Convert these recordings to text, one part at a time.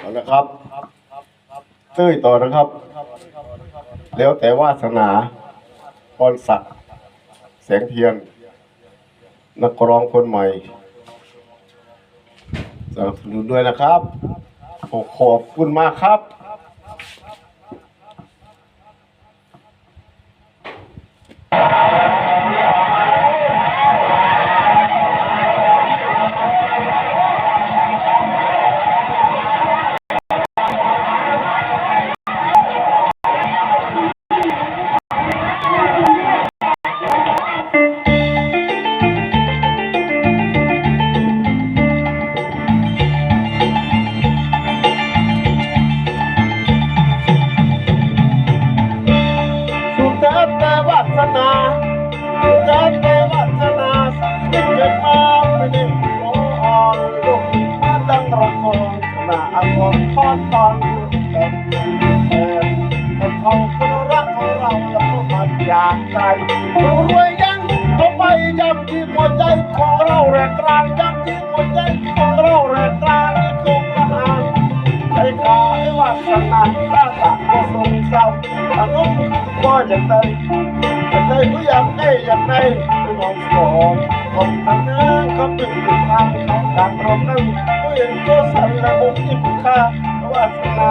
เอาละครับเต้ยต่อนะครับ แล้วแต่วาสนาพรศักดิ์แสงเทียน นักร้องคนใหม่สนับสนุนด้วยนะครับขอขอบคุณมากครับ สุดแต่วาสนาสุดแต่วาสนาสิ่งเกิดมาไม่ได้ขออ่อนลูกมาดังระครชนะอักษรทอนตอนกันแทนคนเขาคนรักของเราแล้วก็มันอยากใจรู้รวยยังก็ไปยำที่หัวใจของเราแรงกลางยำที่หัวใจของเราแรงกลางนี่คงละหานใช้ขาให้วาสนาตาตาก็ทรงเศร้าารมณ์ก็อย่างใดอย่างใดก็อย่างใดอย่างใดไปมองสองคนทางนั้นเขาเป็นติดทางเขาดังรบนั้นก็เห็นก็สั่นและมุมที่ผู้ค่าวาสนา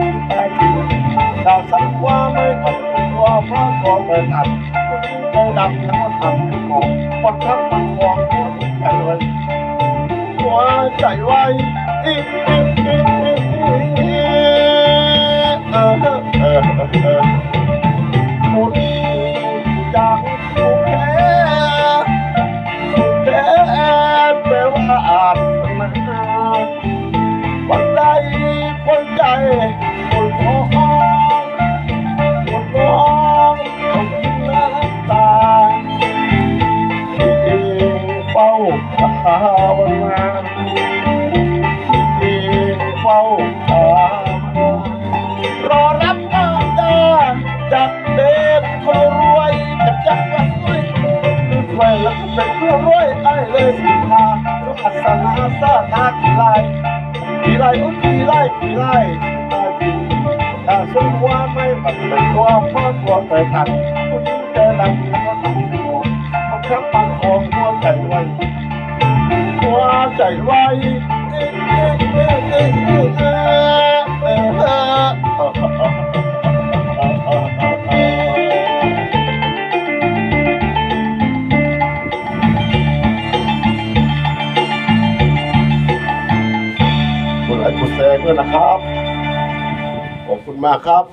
องเอินอับมองดำทั้งทำมองปอดทั้งมันมองหัวกันเลยหัวใจไว้อีอีอีอีเออเออเออาวนาที่เองเฝ้าภาวนารอรับน้ำตาจากเด็กคนรวยจากจังหวัดสุรินทร์รวยแล้วก็เป็นผู้รวยไอ้เลยสิพาลูกอัศนาซาตากี่ไรกี่ไรอุ้กี่ไรกี่ไรตาจีถ้าสมว่าไม่บัดเป็นตัวพ่อตัวไปตัดผู้หญิงเจอดำแล้วก็ทำหัวเขาแค่ปัง ไหวกดไลค์กดแชร์ด้วยนะครับ ขอบคุณมากครับ